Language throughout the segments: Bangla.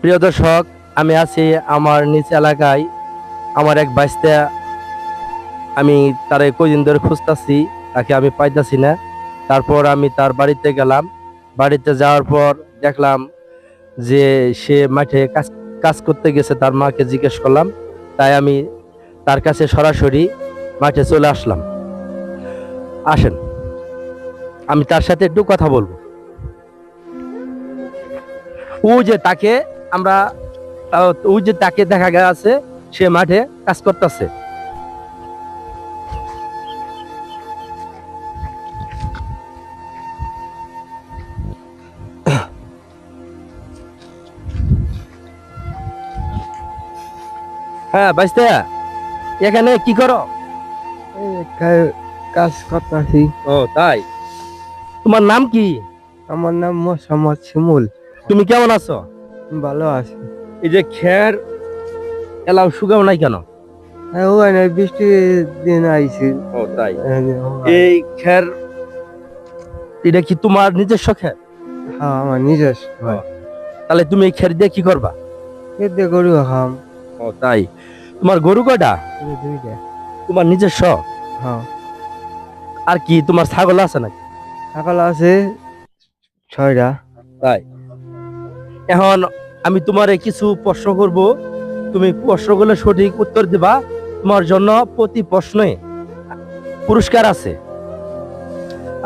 প্রিয় দর্শক, আমি আছি আমার নিচ এলাকায়। আমার এক বাইস্তা আমি তার কদিন ধরে খুঁজতেছি, তাকে আমি পাইতাছি না। তারপর আমি তার বাড়িতে গেলাম। বাড়িতে যাওয়ার পর দেখলাম যে সে মাঠে কাজ কাজ করতে গেছে, তার মাকে জিজ্ঞেস করলাম। তাই আমি তার কাছে সরাসরি মাঠে চলে আসলাম। আসেন, আমি তার সাথে একটু কথা বলব। ও যে তাকে আমরা ওই যে তাকে দেখা গেছে সে মাঠে কাজ করতেছে। হ্যাঁ বাইস্তা এখানে কি করো? কাজ করতেছি। ও তাই? তোমার নাম কি? আমার নাম মোহাম্মদ শিমুল। তুমি কেমন আছো? ভালো আছে। এই যে খের এলাও শুকাও নাই কেন? হ্যাঁ, ওখানে বৃষ্টির দিন আইছি। ও তাই। এই খের এটা কি তোমার নিজস্ব খের? হ্যাঁ আমার নিজস্ব হয়। তাহলে তুমি এই খের দিয়ে কি করবা? এতে গরু খাম। ও তাই। তোমার গরু কয়টা? দুইটা। তোমার নিজস্ব? হ্যাঁ। আর কি তোমার ছাগল আছে নাকি? ছাগল আছে ছয়টা। তাই। এখন আমি তোমারে কিছু প্রশ্ন করব। তুমি প্রশ্নগুলো সঠিক উত্তর দিবা। তোমার জন্য প্রতি প্রশ্নে পুরস্কার আছে।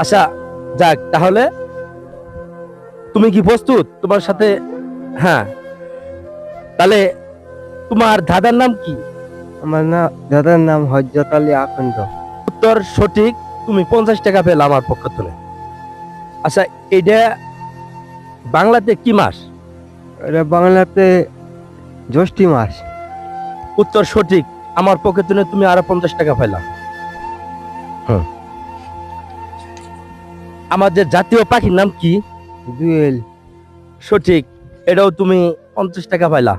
আচ্ছা যাক তাহলে তুমি কি প্রস্তুত? তোমার সাথে হ্যাঁ। তাহলে তোমার দাদার নাম কি? আমার না দাদার নাম হজরত আলী আখন্দ উত্তর সঠিক তুমি পঞ্চাশ টাকা পেলে আমার পক্ষ থেকে। আচ্ছা এটা বাংলাতে কি মাস? এটা বাংলাতে জ্যৈষ্ঠী মাস। উত্তর সঠিক। আমার পক্ষে তুলে তুমি আরও পঞ্চাশ টাকা পাইলাম হুম। আমাদের জাতীয় পাখির নাম কি? জুয়েল। সঠিক। এটাও তুমি পঞ্চাশ টাকা পাইলা।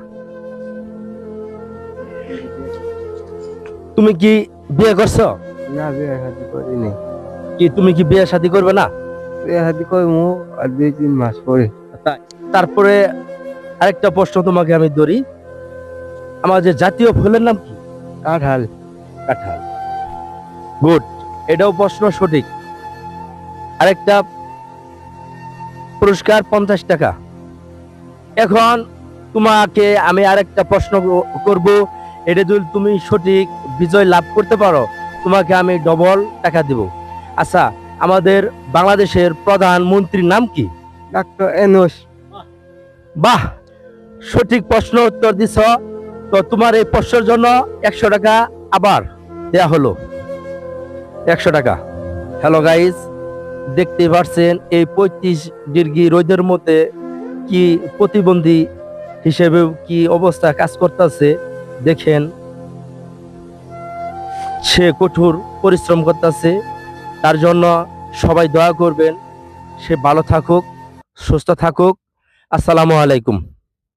তুমি কি বিয়ে করছ? না বিয়ে হাতি করিনি। কি তুমি কি বিয়ে শাদী করবে না? বিয়ে হাতি করব আর দুই তিন মাস পরে। তারপরে আরেকটা প্রশ্ন তোমাকে আমি ধরি। আমাদের জাতীয় ফুলের নাম কি? কাঁঠাল কাঁঠাল। গুড এটাও প্রশ্ন সঠিক। আরেকটা পুরস্কার পঞ্চাশ টাকা। এখন তোমাকে আমি আরেকটা প্রশ্ন করব এটা যদি তুমি সঠিক বিজয় লাভ করতে পারো তোমাকে আমি ডবল টাকা দিব। আচ্ছা আমাদের বাংলাদেশের প্রধানমন্ত্রীর নাম কি? ডাক্তার এনোস। বাহ! সঠিক প্রশ্ন উত্তর দিছ, তো তোমার এই প্রশ্নের জন্য একশো টাকা আবার দেয়া হলো। একশো টাকা। হ্যালো গাইস দেখতে পারছেন এই পঁয়ত্রিশ ডিগ্রি রোদের মধ্যে কি প্রতিবন্ধী হিসেবে কি অবস্থা কাজ করতেছে? দেখেন, সে কঠোর পরিশ্রম করতেছে, তার জন্য সবাই দয়া করবেন। সে ভালো থাকুক, সুস্থ থাকুক। আসসালামু আলাইকুম।